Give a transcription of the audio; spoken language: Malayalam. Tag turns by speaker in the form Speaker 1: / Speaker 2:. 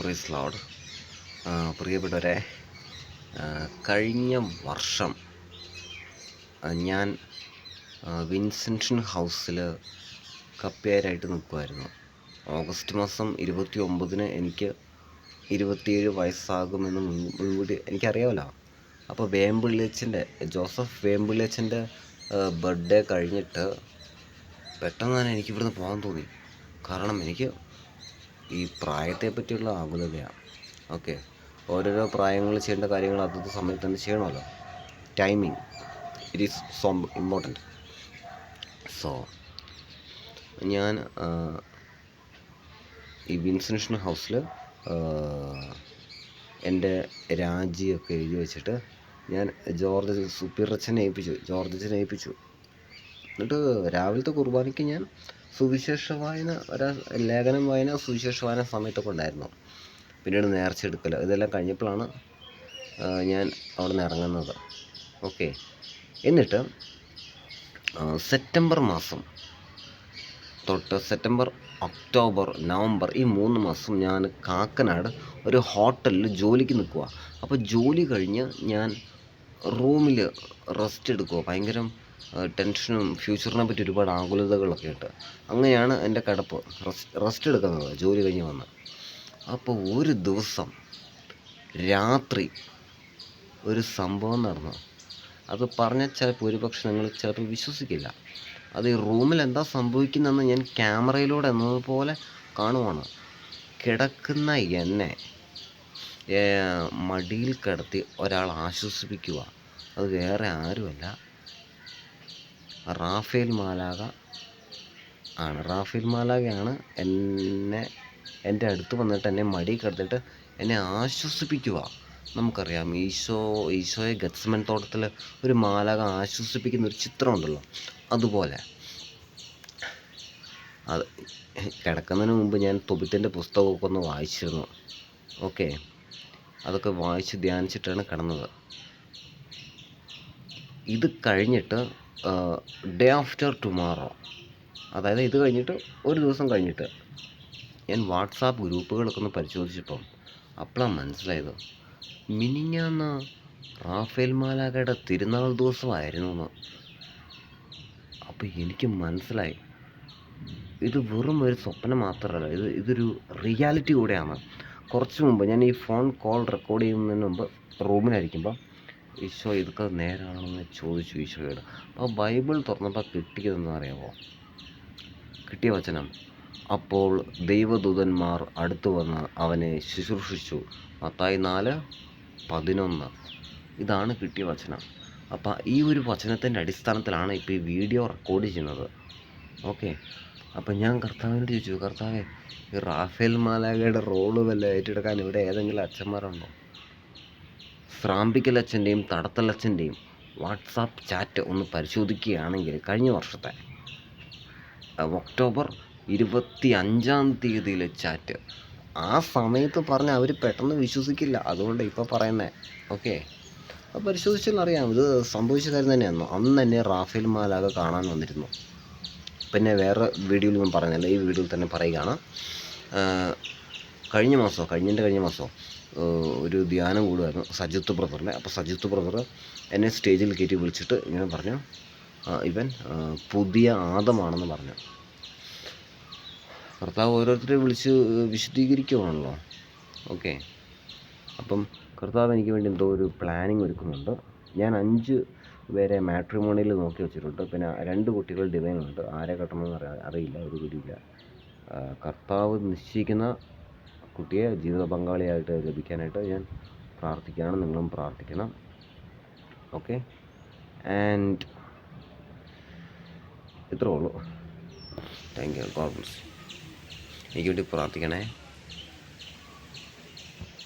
Speaker 1: പ്രീസ് ലോഡ് പ്രിയപ്പെട്ടവരെ കഴിഞ്ഞ വർഷം ഞാൻ വിൻസെൻഷൻ ഹൗസിൽ കപ്പേരായിട്ട് നിൽക്കുമായിരുന്നു ഓഗസ്റ്റ് മാസം ഇരുപത്തി ഒമ്പതിന് എനിക്ക് ഇരുപത്തിയേഴ് വയസ്സാകുമെന്ന് മുൻകൂടി എനിക്കറിയാമല്ലോ. അപ്പോൾ വേമ്പിള്ളിയച്ഛന്റെ ജോസഫ് വേമ്പിള്ളിയച്ഛന്റെ ബർത്ത്ഡേ കഴിഞ്ഞിട്ട് പെട്ടെന്ന് തന്നെ എനിക്ക് ഇവിടുന്ന് പോകാൻ തോന്നി. കാരണം എനിക്ക് ഈ പ്രായത്തെ പറ്റിയുള്ള ആകുലതയാണ് ഓക്കെ. ഓരോരോ പ്രായങ്ങൾ ചെയ്യേണ്ട കാര്യങ്ങൾ അതത് സമയത്ത് തന്നെ ചെയ്യണമല്ലോ. Timing it is so important so ഞാൻ ഈ വിൻസെൻഷൻ ഹൗസിൽ എന്റെ രാജിയൊക്കെ എഴുതി വെച്ചിട്ട് ഞാൻ ജോർജ് സുപ്പീറച്ചനെ ഏൽപ്പിച്ചു. ജോർജ് അച്ഛനെ ഏൽപ്പിച്ചു. എന്നിട്ട് രാവിലത്തെ കുർബാനയ്ക്ക് ഞാൻ സുവിശേഷ വായന ഒരാ ലേഖനം വായന സുവിശേഷ വായന സമയത്തൊക്കെ ഉണ്ടായിരുന്നു. പിന്നീട് നേർച്ച എടുക്കൽ ഇതെല്ലാം കഴിഞ്ഞപ്പോഴാണ് ഞാൻ അവിടെ നിന്ന് ഇറങ്ങുന്നത്. ഓക്കെ. എന്നിട്ട് സെപ്റ്റംബർ മാസം തൊട്ട് സെപ്റ്റംബർ ഒക്ടോബർ നവംബർ ഈ മൂന്ന് മാസം ഞാൻ കാക്കനാട് ഒരു ഹോട്ടലിൽ ജോലിക്ക് നിൽക്കുക അപ്പോൾ ജോലി കഴിഞ്ഞ് ഞാൻ റൂമിൽ റെസ്റ്റ് എടുക്കുക ഭയങ്കര ടെൻഷനും ഫ്യൂച്ചറിനെ പറ്റി ഒരുപാട് ആകുലതകളൊക്കെ ഉണ്ട് അങ്ങനെയാണ് എന്റെ കടപ്പ്. റെസ്റ്റ് റെസ്റ്റ് എടുക്കുന്നത്. ജോലി കഴിഞ്ഞ് വന്ന്. അപ്പോൾ ഒരു ദിവസം രാത്രി ഒരു സംഭവം നടന്നു. അത് പറഞ്ഞാൽ ചിലപ്പോൾ ഒരുപക്ഷെ നിങ്ങൾ ചിലപ്പോൾ വിശ്വസിക്കില്ല. അത് ഈ റൂമിൽ എന്താ സംഭവിക്കുന്നതെന്ന് ഞാൻ ക്യാമറയിലൂടെ എന്നതുപോലെ കാണുവാണ്. കിടക്കുന്ന എന്നെ മടിയിൽ കിടത്തി ഒരാൾ ആശ്വസിപ്പിക്കുക. അത് വേറെ ആരുമല്ല. റാഫേൽ മാലാക ആണ്. റാഫേൽ മാലാകയാണ് എന്നെ എന്റെ അടുത്ത് വന്നിട്ട് എന്നെ മടി കിടത്തിട്ട് എന്നെ ആശ്വസിപ്പിക്കുക. നമുക്കറിയാം ഈശോ ഈശോയെ ഗത്സ്മൻ തോട്ടത്തിൽ ഒരു മാലാക ആശ്വസിപ്പിക്കുന്ന ഒരു ചിത്രമുണ്ടല്ലോ അതുപോലെ അത് കിടക്കുന്നതിന് മുമ്പ് ഞാൻ തൊബിത്തിന്റെ പുസ്തകമൊക്കെ ഒന്ന് വായിച്ചിരുന്നു. ഓക്കെ? അതൊക്കെ വായിച്ച് ധ്യാനിച്ചിട്ടാണ് കിടന്നത്. ഇത് കഴിഞ്ഞിട്ട് ഡേ ആഫ്റ്റർ ടുമാറോ അതായത് ഇത് കഴിഞ്ഞിട്ട് ഒരു ദിവസം കഴിഞ്ഞിട്ട് ഞാൻ വാട്സാപ്പ് ഗ്രൂപ്പുകളൊക്കെ ഒന്ന് പരിശോധിച്ചപ്പം അപ്പോഴാണ് മനസ്സിലായത്. മിനിഞ്ഞാന്ന് റാഫേൽ മാലാകയുടെ തിരുനാൾ ദിവസമായിരുന്നു എന്ന് അപ്പോൾ എനിക്ക് മനസ്സിലായി. ഇത് വെറും ഒരു സ്വപ്നം മാത്രമല്ല ഇത് ഇതൊരു റിയാലിറ്റി കൂടെയാണ്. കുറച്ച് മുമ്പ് ഞാൻ ഈ ഫോൺ കോൾ റെക്കോർഡ് ചെയ്യുന്നതിന് മുമ്പ് റൂമിലായിരിക്കുമ്പോൾ ഈശോ ഇതൊക്കെ നേരാണെന്ന് ചോദിച്ചു ഈശോയോട്. അപ്പോൾ ബൈബിൾ തുറന്നപ്പോൾ കിട്ടിയതെന്ന് അറിയാമോ കിട്ടിയ വചനം അപ്പോൾ ദൈവദൂതന്മാർ അടുത്തു വന്ന് അവനെ ശുശ്രൂഷിച്ചു. മത്തായി നാല് പതിനൊന്ന്. ഇതാണ് കിട്ടിയ വചനം. അപ്പോൾ ഈ ഒരു വചനത്തിന്റെ അടിസ്ഥാനത്തിലാണ് ഇപ്പോൾ ഈ വീഡിയോ റെക്കോർഡ് ചെയ്യുന്നത്. ഓക്കെ? അപ്പം ഞാൻ കർത്താവിനോട് ചോദിച്ചു കർത്താവേ ഈ റാഫേൽ മാലാഗയുടെ റോൾ വല്ല ഏറ്റെടുക്കാൻ ഇവിടെ ഏതെങ്കിലും അച്ഛന്മാരുണ്ടോ? തടത്തൽ അച്ഛന്റെയും വാട്സാപ്പ് ചാറ്റ് ഒന്ന് പരിശോധിക്കുകയാണെങ്കിൽ കഴിഞ്ഞ വർഷത്തെ ഒക്ടോബർ ഇരുപത്തി അഞ്ചാം തീയതിയിലെ ചാറ്റ്. ആ സമയത്ത് പറഞ്ഞാൽ അവർ പെട്ടെന്ന് വിശ്വസിക്കില്ല. അതുകൊണ്ട് ഇപ്പോൾ പറയുന്നത് ഓക്കെ? അപ്പോൾ പരിശോധിച്ചാൽ അറിയാം ഇത് സംഭവിച്ച കാര്യം തന്നെയായിരുന്നു. അന്ന് തന്നെ റാഫേൽ മാലാക കാണാൻ വന്നിരുന്നു. പിന്നെ വേറെ വീഡിയോയിൽ ഞാൻ പറഞ്ഞല്ല. ഈ വീഡിയോയിൽ തന്നെ പറയുകയാണ്. കഴിഞ്ഞ മാസമോ കഴിഞ്ഞിന്റെ കഴിഞ്ഞ മാസമോ ഒരു ധ്യാനം കൂടുമായിരുന്നു സജിത്ത് ബ്രദറിന്റെ അപ്പോൾ സജിത്ത് ബ്രദർ എന്നെ സ്റ്റേജിൽ കയറ്റി വിളിച്ചിട്ട് ഇങ്ങനെ പറഞ്ഞു ഇവൻ പുതിയ ആദമാണെന്ന് പറഞ്ഞു. കർത്താവ് ഓരോരുത്തരെ വിളിച്ച് വിശദീകരിക്കുവാണല്ലോ. ഓക്കെ. അപ്പം കർത്താവ് എനിക്ക് വേണ്ടി എന്തോ ഒരു പ്ലാനിങ് ഒരുക്കുന്നുണ്ട്. ഞാൻ അഞ്ച് പേരെ മാട്രിമോണിയിൽ നോക്കി വെച്ചിട്ടുണ്ട്. പിന്നെ രണ്ട് കുട്ടികൾ ഡിവൈനുണ്ട് ആരെ കെട്ടണമെന്ന് അറിയാ അറിയില്ല ഒരു പിടിയില്ല. ആ, കർത്താവ് നിശ്ചയിക്കുന്ന കുട്ടിയെ ജീവിത പങ്കാളിയായിട്ട് ലഭിക്കാനായിട്ട് ഞാൻ പ്രാർത്ഥിക്കുകയാണ്. നിങ്ങളും പ്രാർത്ഥിക്കണം. ഓക്കെ ആൻഡ് ഇത്രേ ഉള്ളൂ. താങ്ക് യു ഗോഡ് ബ്ലസ് എനിക്ക് വേണ്ടി പ്രാർത്ഥിക്കണേ.